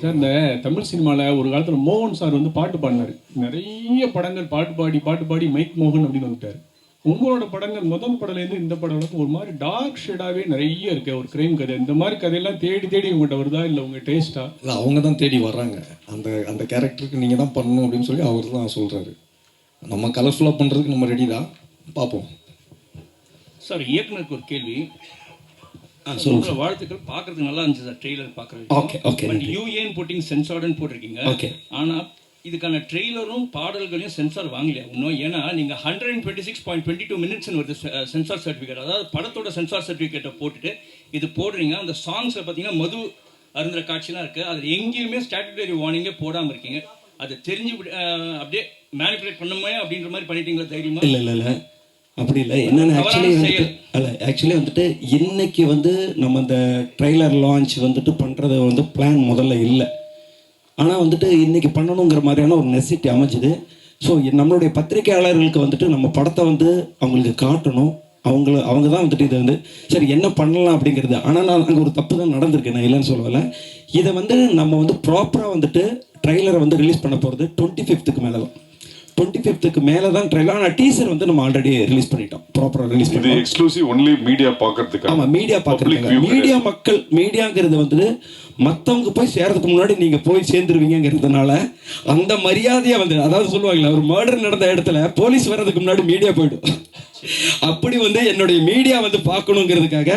Sir இந்த தமிழ் சினிமாவில் ஒரு காலத்தில் மோகன் சார் வந்து பாட்டு பாடினார். நிறைய படங்கள் பாட்டு பாடி பாட்டு பாடி மைக் மோகன் அப்படின்னு வந்துட்டார். உங்களோட படங்கள் முதல் படம்லேருந்து இந்த படம் வரைக்கும் ஒரு மாதிரி டார்க் ஷேடாகவே நிறைய இருக்கு. ஒரு கிரைம் கதை. இந்த மாதிரி கதையெல்லாம் தேடி தேடி உங்கள்கிட்ட வருதா? இல்லை உங்கள் டேஸ்ட்டா இல்லை அவங்க தான் தேடி வர்றாங்க. அந்த அந்த கேரக்டருக்கு நீங்கள் தான் பண்ணணும் அப்படின்னு சொல்லி அவர் தான் சொல்கிறாரு நம்ம கலர்ஃபுல்லாக பண்ணுறதுக்கு நம்ம ரெடி தான். பார்ப்போம் சார் இயக்குனருக்கு ஒரு கேள்வி. உங்களோட வாழ்த்துக்கள் பார்க்கறதுக்கு நல்லா இருந்துச்சு சார் ட்ரெய்லர் பார்க்குறது ஓகே ஓகே பட் யூஏன்னு போட்டிங்க சென்சார்டுன்னு போட்டிருக்கீங்க. ஓகே ஆனால் இதுக்கான ட்ரெய்லரும் பாடல்களையும் சென்சார் வாங்கலையா? இன்னும் ஏன்னா நீங்கள் hundred and twenty six point twenty two மினிட்ஸ்னு வருது சென்சார் சர்டிஃபிகேட் அதாவது படத்தோட சென்சார் சர்டிஃபிகேட்டை போட்டுட்டு இது போடுறீங்க. அந்த சாங்ஸில் பார்த்தீங்கன்னா மது அருந்துற காட்சிலாம் இருக்குது அதில் எங்கேயுமே ஸ்டாட்டுட்டரி வார்னிங்கே போடாமல் இருக்கீங்க. அது தெரிஞ்சு அப்படியே மேனிப்புலேட் பண்ணுமே அப்படின்ற மாதிரி பண்ணிட்டீங்களா தைரியமா? இல்லை இல்லை இல்லை. அப்படி இல்லை. என்னென்ன ஆக்சுவலி வந்துட்டு. அல்ல ஆக்சுவலி வந்துட்டு இன்னைக்கு வந்து நம்ம இந்த ட்ரெய்லர் லான்ச் வந்துட்டு பண்ணுறது வந்து பிளான் முதல்ல இல்லை. ஆனால் வந்துட்டு இன்னைக்கு பண்ணணுங்கிற மாதிரியான ஒரு நெசிட்டி அமைஞ்சுது. ஸோ நம்மளுடைய பத்திரிகையாளர்களுக்கு வந்துட்டு நம்ம படத்தை வந்து அவங்களுக்கு காட்டணும். அவங்கள அவங்க தான் வந்துட்டு இதை வந்து சரி என்ன பண்ணலாம் அப்படிங்கிறது. ஆனால் நான் அங்கே ஒரு தப்பு தான் நடந்திருக்கு நான் இல்லைன்னு சொல்லலை. இதை வந்து நம்ம வந்து ப்ராப்பராக வந்துட்டு ட்ரெய்லரை வந்து ரிலீஸ் பண்ண போகிறது டுவெண்ட்டி ஃபிஃப்த்துக்கு மேலே தான் டுவெண்ட்டி ஃபிஃப்த்துக்கு மேலே தான் ட்ரெய்லர் ஆனால் டீசர் வந்து நம்ம ஆல்ரெடி ரிலீஸ் பண்ணிட்டோம். ப்ராப்பராக ரிலீஸ் பண்ணிட்டோம். எக்ஸ்க்ளூசிவ் ஒன்லி மீடியா பாக்குறதுக்கு ஆமா மீடியா view மீடியா மக்கள் மீடியாங்கிறது வந்துட்டு மற்றவங்க போய் சேர்றதுக்கு முன்னாடி நீங்க போய் சேர்ந்துருவீங்கிறதுனால அந்த மரியாதையா வந்து அதாவது சொல்லுவாங்களே ஒரு மர்டர் நடந்த இடத்துல போலீஸ் வர்றதுக்கு முன்னாடி மீடியா போயிடும். அப்படி வந்து என்னுடைய மீடியா வந்து பார்க்கணுங்கிறதுக்காக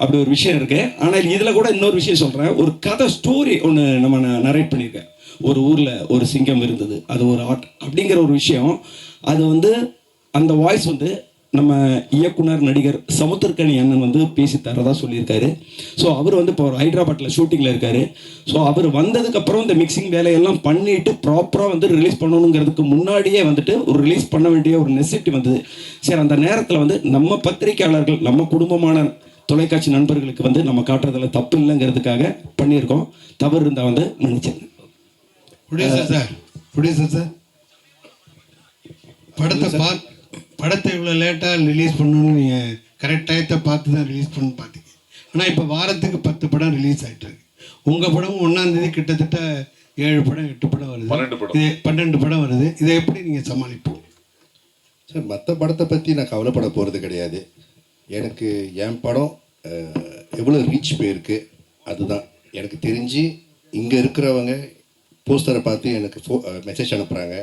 அப்படி ஒரு விஷயம் இருக்கு. ஆனால் இதுல கூட இன்னொரு விஷயம் சொல்றேன். ஒரு கதை ஸ்டோரி ஒன்று நம்ம நரேட் பண்ணியிருக்கேன். ஒரு ஊரில் ஒரு சிங்கம் இருந்தது. அது ஒரு ஆர்ட் அப்படிங்கிற ஒரு விஷயம். அது வந்து அந்த வாய்ஸ் வந்து நம்ம இயக்குனர் நடிகர் சமுத்திரக்கணி அண்ணன் வந்து பேசி தரதா சொல்லியிருக்காரு. ஸோ அவர் வந்து இப்போ ஒரு ஹைதராபாத்தில் ஷூட்டிங்கில் இருக்காரு. ஸோ அவர் வந்ததுக்கப்புறம் இந்த மிக்சிங் வேலையெல்லாம் பண்ணிட்டு ப்ராப்பராக வந்து ரிலீஸ் பண்ணணுங்கிறதுக்கு முன்னாடியே வந்துட்டு ஒரு ரிலீஸ் பண்ண வேண்டிய ஒரு நெசிட்டி வந்தது. சரி அந்த நேரத்தில் வந்து நம்ம பத்திரிக்கையாளர்கள் நம்ம குடும்பமான தொலைக்காட்சி நண்பர்களுக்கு வந்து நம்ம காட்டுறதுல தப்பு இல்லைங்கிறதுக்காக பண்ணியிருக்கோம். தவறு இருந்தால் வந்து மன்னிச்சிருங்க. ப்ரொடியூசர் சார் ப்ரொடியூசர் சார் படத்தை பார்த்து படத்தை இவ்வளோ லேட்டாக ரிலீஸ் பண்ணணும்னு நீங்கள் கரெக்ட் டயத்தை பார்த்து தான் ரிலீஸ் பண்ணு பார்த்தீங்க ஆனால் இப்போ வாரத்துக்கு பத்து படம் ரிலீஸ் ஆகிட்டு இருக்கு உங்கள் படமும் ஒன்றாந்தேதி கிட்டத்தட்ட ஏழு படம் எட்டு படம் வருது. பன்னெண்டு படம். இது பன்னெண்டு படம் வருது. இதை எப்படி நீங்கள் சமாளிப்போம் சார் மற்ற படத்தை பற்றி நான் கவலைப்பட போகிறது கிடையாது. எனக்கு என் படம் எவ்வளோ ரீச் போயிருக்கு அதுதான். எனக்கு தெரிஞ்சு இங்கே இருக்கிறவங்க போஸ்டரை பார்த்து எனக்கு ஃபோ மெசேஜ் அனுப்புகிறாங்க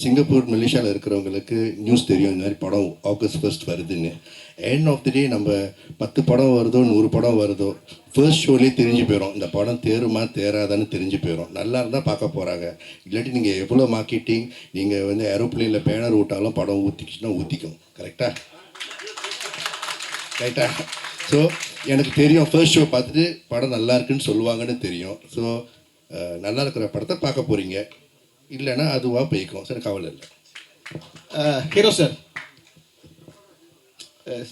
சிங்கப்பூர் மலேசியாவில் இருக்கிறவங்களுக்கு நியூஸ் தெரியும் இந்த மாதிரி படம் ஆகஸ்ட் ஃபர்ஸ்ட் வருதுன்னு. எண்ட் ஆஃப் தி டே நம்ம பத்து படம் வருதோ நூறு படம் வருதோ ஃபர்ஸ்ட் ஷோலேயே தெரிஞ்சு போயிடும் இந்த படம் தேருமா தேராதான்னு தெரிஞ்சு போயிடும் நல்லா இருந்தால் பார்க்க போகிறாங்க இல்லாட்டி நீங்கள் எவ்வளோ மார்க்கெட்டிங் நீங்கள் வந்து ஏரோப்ளேனில் பேனர் விட்டாலும் படம் ஊற்றிக்கிச்சுன்னா ஊற்றிக்கும் கரெக்டாக ரைட்டா ஸோ எனக்கு தெரியும். ஃபர்ஸ்ட் ஷோ பார்த்துட்டு படம் நல்லா இருக்குன்னு சொல்லுவாங்கன்னு தெரியும். ஸோ நல்லா இருக்கிற படத்தை பார்க்க போகிறீங்க இல்லைன்னா அதுவாக போய்க்கும். சரி கவலை இல்லை. Hero sir.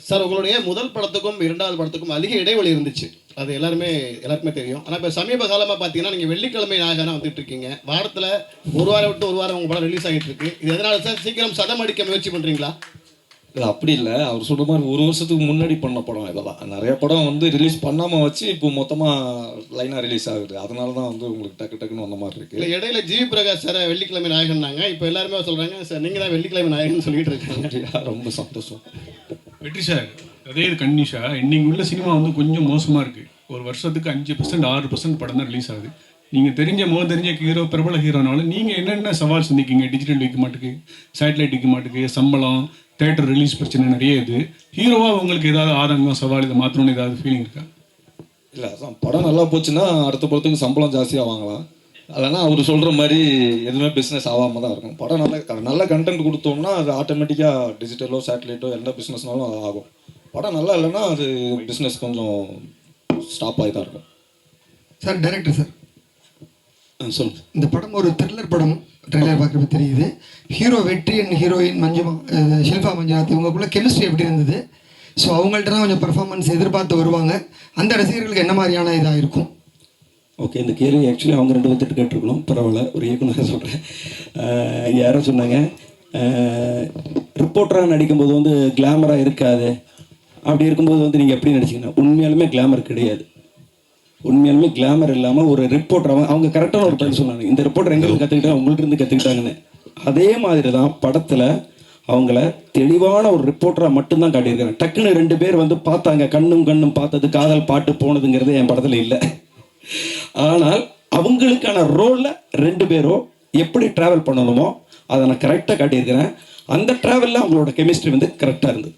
சார் உங்களுடைய முதல் படத்துக்கும் இரண்டாவது படத்துக்கும் அதிக இடைவெளி இருந்துச்சு. அது எல்லாருமே எல்லாருக்குமே தெரியும். ஆனால் இப்போ சமீப காலமாக பார்த்தீங்கன்னா நீங்கள் வெள்ளிக்கிழமை நாயகனாக வந்துட்டு இருக்கீங்க வாரத்தில் ஒரு வாரம் விட்டு ஒரு வாரம் உங்கள் படம் ரிலீஸ் ஆகிட்டு இருக்கு இது எதனால சார்? சீக்கிரம் சதம் அடிக்க முயற்சி பண்ணுறீங்களா இல்லை அப்படி இல்லை. அவர் சொல்ற மாதிரி ஒரு வருஷத்துக்கு முன்னாடி பண்ண படம் இதெல்லாம் நிறைய படம் வந்து ரிலீஸ் பண்ணாமல் வச்சு இப்போ மொத்தமாக லைனாக ரிலீஸ் ஆகுது. அதனால தான் வந்து உங்களுக்கு டக்கு டக்குன்னு வந்த மாதிரி இருக்கு. இல்லை இடையில ஜிவி பிரகாஷ் சார் வெள்ளிக்கிழமை நாயகன்னாங்க. இப்போ எல்லாருமே சொல்கிறாங்க சார் நீங்கள் தான் வெள்ளிக்கிழமை நாயகன் சொல்லிட்டு இருக்காங்க? ரொம்ப சந்தோஷம். வெற்றி சார் அதே இது கன்னிஷா இன்னைக்கு உள்ள சினிமா வந்து கொஞ்சம் மோசமாக இருக்குது ஒரு வருஷத்துக்கு அஞ்சு பர்சன்ட் ஆறு பர்சன்ட் படம் தான் ரிலீஸ் ஆகுது. நீங்கள் தெரிஞ்ச முகம் தெரிஞ்ச ஹீரோ பிரபல ஹீரோனாலும் நீங்கள் என்னென்ன சவால் சந்திக்கீங்க? டிஜிட்டல் விற்க மாட்டுக்கு சேட்டலைட் விற்க மாட்டுக்கு சம்பளம் தேட்டர் ரிலீஸ் பிரச்சனை நிறைய இது. ஹீரோவாக உங்களுக்கு ஏதாவது ஆதங்கம் சவால் இதை மாற்றணும்னு ஏதாவது ஃபீலிங் இருக்கா? இல்லை அதான் படம் நல்லா போச்சுன்னா அடுத்த படத்துக்கு சம்பளம் ஜாஸ்தியாக வாங்கலாம். இல்லைன்னா அவர் சொல்கிற மாதிரி எதுவுமே பிஸ்னஸ் ஆகாமல் தான் இருக்கும் படம் நல்ல நல்ல கண்டென்ட் கொடுத்தோம்னா அது ஆட்டோமேட்டிக்காக டிஜிட்டலோ சேட்டலைட்டோ எந்த பிஸ்னஸ்னாலும் அது ஆகும். படம் நல்லா இல்லைன்னா அது பிஸ்னஸ் கொஞ்சம் ஸ்டாப் ஆகி தான் இருக்கும். சார் டைரக்டர் சார் ஆ, சொல்லுங்க. இந்த படம் ஒரு த்ரில்லர் படம். ட்ரெய்லர் பார்க்குறது தெரியுது. Hero Vetri and heroine Manju Shilpa Manjunath இவங்களுக்குள்ள கெமிஸ்ட்ரி எப்படி இருந்தது? ஸோ அவங்கள்ட்ட தான் கொஞ்சம் பர்ஃபார்மன்ஸ் எதிர்பார்த்து வருவாங்க. அந்த ரசிகர்களுக்கு என்ன மாதிரியான இதாக இருக்கும்? ஓகே இந்த கேள்வி ஆக்சுவலி அவங்க ரெண்டு பேர்த்துட்டு கேட்டிருக்கணும். பரவாயில்ல ஒரு இயக்குனர் சொல்கிறேன் யாரோ சொன்னாங்க? ரிப்போர்ட்டராக நடிக்கும்போது வந்து கிளாமராக இருக்காது. அப்படி இருக்கும்போது வந்து நீங்கள் எப்படி நடிச்சிங்கன்னா உண்மையாலுமே கிளாமர் கிடையாது. உண்மையாலுமே கிளாமர் இல்லாமல் ஒரு ரிப்போர்ட்டர் அவங்க அவங்க கரெக்டான ஒரு பதில் சொன்னாங்க இந்த ரிப்போர்ட்டர் எங்கே கற்றுக்கிட்டா அவங்கள்ட்ட இருந்து கற்றுக்கிட்டாங்கன்னு அதே மாதிரி தான் படத்தில் அவங்கள தெளிவான ஒரு ரிப்போர்ட்டராக மட்டும்தான் காட்டியிருக்காங்க. டக்குன்னு ரெண்டு பேர் வந்து பார்த்தாங்க. கண்ணும் கண்ணும் பார்த்தது காதல் பாட்டு போனதுங்கிறது என் படத்தில் இல்லை. ஆனால் அவங்களுக்கான ரோலில் ரெண்டு பேரும் எப்படி ட்ராவல் பண்ணணுமோ அதை நான் கரெக்டாக காட்டியிருக்கிறேன். அந்த ட்ராவலில் அவங்களோட கெமிஸ்ட்ரி வந்து கரெக்டாக இருந்தது.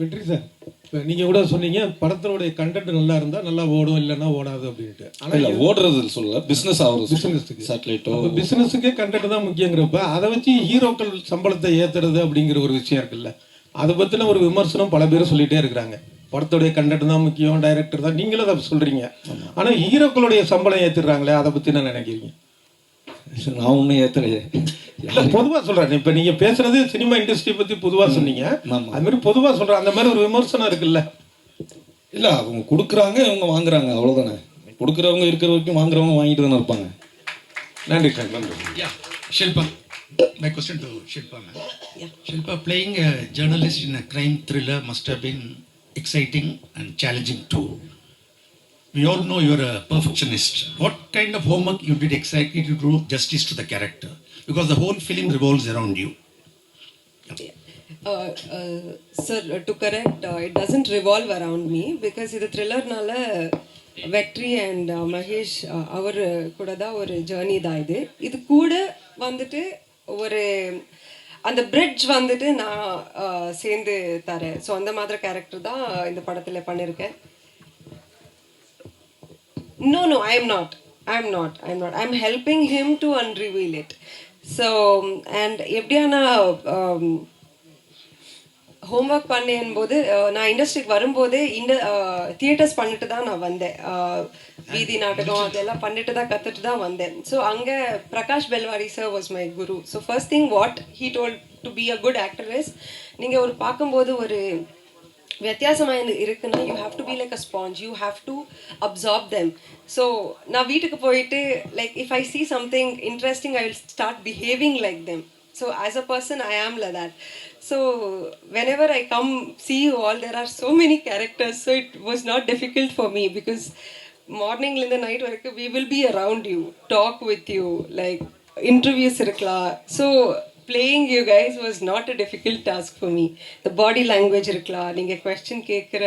வெற்றி சார். இப்போ நீங்கள் கூட சொன்னீங்க படத்தினுடைய கண்டென்ட் நல்லா இருந்தால் நல்லா ஓடும் இல்லைன்னா ஓடாது அப்படின்ட்டு. இல்லை ஆனால் ஓடுறது சொல்லல. பிஸ்னஸ் ஆகுறது Business-க்கு. சேட்டலைட்டோ பிஸ்னஸுக்கே கண்டென்ட் தான் முக்கியங்கிறப்ப அதை வச்சு ஹீரோக்கள் சம்பளத்தை ஏற்றுறது அப்படிங்கிற ஒரு விஷயம் இருக்குல்ல. அதை பற்றின ஒரு விமர்சனம் பல பேர் சொல்லிகிட்டே இருக்கிறாங்க. படத்துடைய கண்டென்ட் தான் முக்கியம் டைரக்டர் தான். நீங்களும் அதை சொல்கிறீங்க ஆனால் ஹீரோக்களுடைய சம்பளம் ஏற்றுறாங்களே அதை பற்றி என்ன நினைக்கிறீங்க? நான் ஒன்றும் ஏற்றலையே இல்லை பொதுவாக சொல்கிறேன் இப்போ நீங்கள் பேசுறது சினிமா இண்டஸ்ட்ரி பற்றி பொதுவாக சொன்னீங்க. அது மாதிரி பொதுவாக சொல்கிறேன் அந்த மாதிரி ஒரு விமர்சனம் இருக்குல்ல? இல்லை அவங்க கொடுக்குறாங்க இவங்க வாங்குறாங்க. அவ்வளோதானே கொடுக்குறவங்க இருக்கிற வரைக்கும் வாங்குறவங்க வாங்கிட்டு தானே இருப்பாங்க. நன்றி சார். நன்றி. Yeah, Shilpa. My question to Shilpa, ma'am. Shilpa, playing a journalist in a crime thriller must have been exciting and challenging too. We all know you're a perfectionist. What kind of homework you did exactly to do justice to the character? Because the whole film revolves around you. Uh, uh, sir, uh, to correct, uh, it doesn't revolve around me because இது த்ரில்லர்னால வெற்றி and Mahesh அவர் கூட தான் ஒரு journey தான் இது இது கூட வந்துட்டு ஒரு அந்த பிரிட்ஜ் வந்துட்டு நான் uh, சேர்ந்து தரேன் ஸோ அந்த மாதிரி கேரக்டர் தான் இந்த படத்தில் பண்ணியிருக்கேன் No, no, I am not. I am not. I am not. I am helping him to unreveal it. So, and எப்படியானா ஹோம்ஒர்க் பண்ணேன் போது அஹ், நான் இண்டஸ்ட்ரிக்கு வரும்போதே இந்த தியேட்டர்ஸ் பண்ணிட்டு தான் நான் வந்தேன் அஹ், வீதி நாடகம் அதெல்லாம் பண்ணிட்டு தான் கற்றுட்டு தான் வந்தேன் ஸோ அங்கே Prakash Belwadi sir was my guru so first thing what he told to be a good actor is நீங்கள் ஒரு பார்க்கும்போது ஒரு வித்தியாசமாக எனக்கு இருக்குன்னா you have to be like a sponge you have to absorb them so நான் வீட்டுக்கு போயிட்டு like if I see something interesting I will start behaving like them so as a person I am like that so whenever I come see you all, there are so many characters. So it was not difficult for me because மார்னிங்லேருந்து night வரைக்கும் we will be around you, talk with you, like interviews இருக்கலாம். So playing you guys was not a difficult task for me The body language இருக்கலாம் நீங்கள் question கேட்குற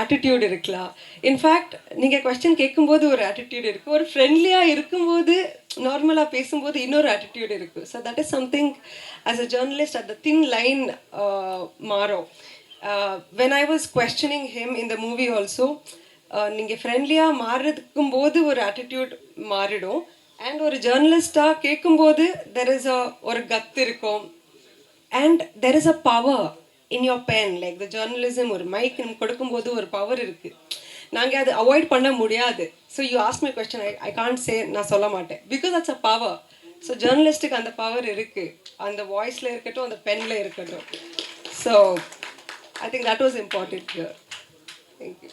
attitude இருக்கலாம் in fact நீங்கள் question கேட்கும்போது ஒரு ஆட்டிடியூட் இருக்குது ஒரு ஃப்ரெண்ட்லியாக இருக்கும்போது நார்மலாக பேசும்போது இன்னொரு ஆட்டிடியூட் இருக்குது so that is something as a journalist at the thin line மாறும் when I was questioning him இந்த மூவி ஆல்சோ நீங்கள் ஃப்ரெண்ட்லியாக மாறுறதுக்கும் போது ஒரு ஆட்டிடியூட் மாறிடும் அண்ட் ஒரு ஜேர்னலிஸ்டாக கேட்கும்போது தெர் இஸ் அ ஒரு கத் இருக்கும். And there is a power in your pen like the journalism ஒரு மைக் நம்ம கொடுக்கும்போது ஒரு பவர் இருக்குது நாங்கள் அது அவாய்ட் பண்ண முடியாது. So you ask my question I I can't say நான் சொல்ல மாட்டேன். Because it's a power so ஜேர்னலிஸ்ட்டுக்கு அந்த பவர் இருக்குது அந்த வாய்ஸில் இருக்கட்டும் அந்த பெனில் இருக்கட்டும். So I think that was important thank you